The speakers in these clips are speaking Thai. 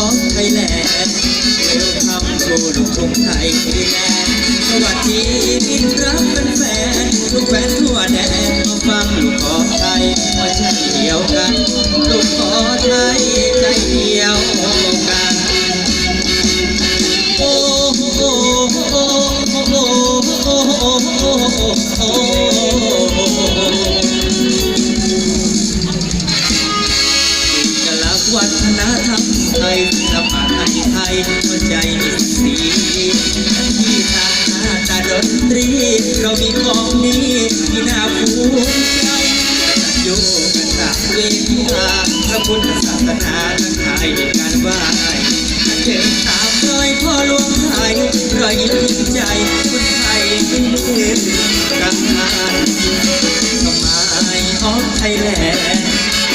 ของไทยแลนด์เวลคัมทูลูกทุ่งไทยแลนด์สวัสดีมิตรรักเป็นแฟนลูกแฟนทั่วแดนมาฟังลูกขอไทยมาใจเดียวกัน ลูกขอไทยใจเดียว ใจสีที่ทาตาดนตรี เรามีของดีที่น่าภูมิใจโยกันตากเวทีอาพระพุทธศาสนาทั้งไทยในการไหว้เดินตามรอยพ่อหลวงไทยรอยยิ้มใจคนไทยเป็นมือกันมาสมัยออกไทยแลนด์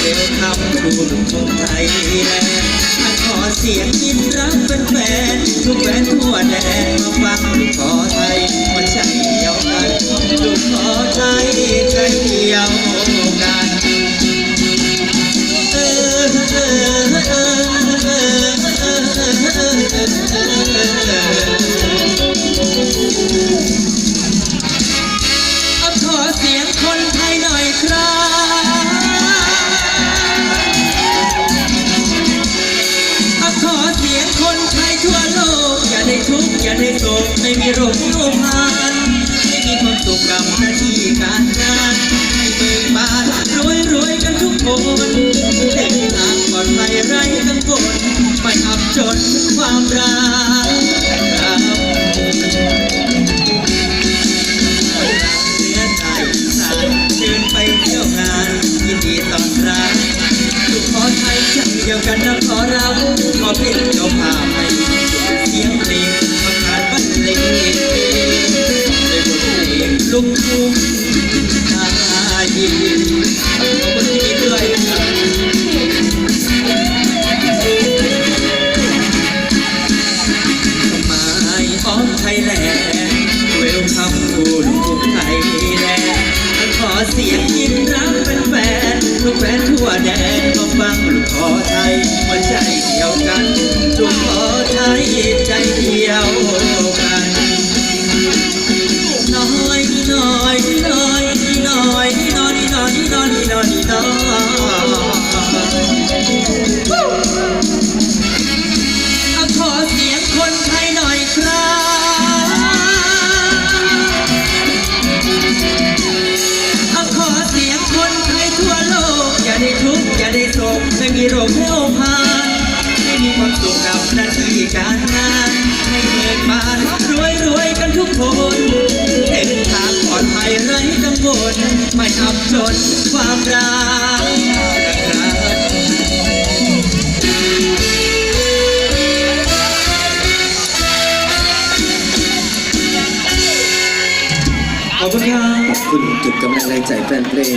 เร็วคำคูลูกทุ่งไทยแลนด์ ขอเสียงยินรักเป็นแฟนทุกแฟนทั่วแดนมาฟังลูกขอไทยมันใจเดียวกันลูกขอใจ ได้โศกไม่มีโรคโรคพานไม่มีความสุขกับหน้าที่การงานให้เบิกบานรวยรวยกันทุกคนเด็กทางปลอดภัยไร้กังวลไม่อับจนความรักเดียวงานยินดีต้อนรับลูกขอไทยใจเดียวกันนะขอเรา เพลงลูกทุ่งไทยขอบคุณที่ด้วยครับหมายออฟไทยแลนด์เวลคัมทูลูกทุ่งไทยแลนด์ขอเสียงยินรับเป็นแฟนทุกแฟนทั่วแดนมาฟังลูกขอไทยมาใจ นอยน้อนขอเสียงคนไทยหน่อยครับขอเสียงคนไทยทั่วโลก อย่าได้ทุกข์อย่าได้โศกไม่มีโรคแผ่วพานให้มีความสุขกับหน้าที่การงานให้เบิกบานรวยรวย ขอบคุณครับขอบคุณจุดกำลังใจแฟนเพลง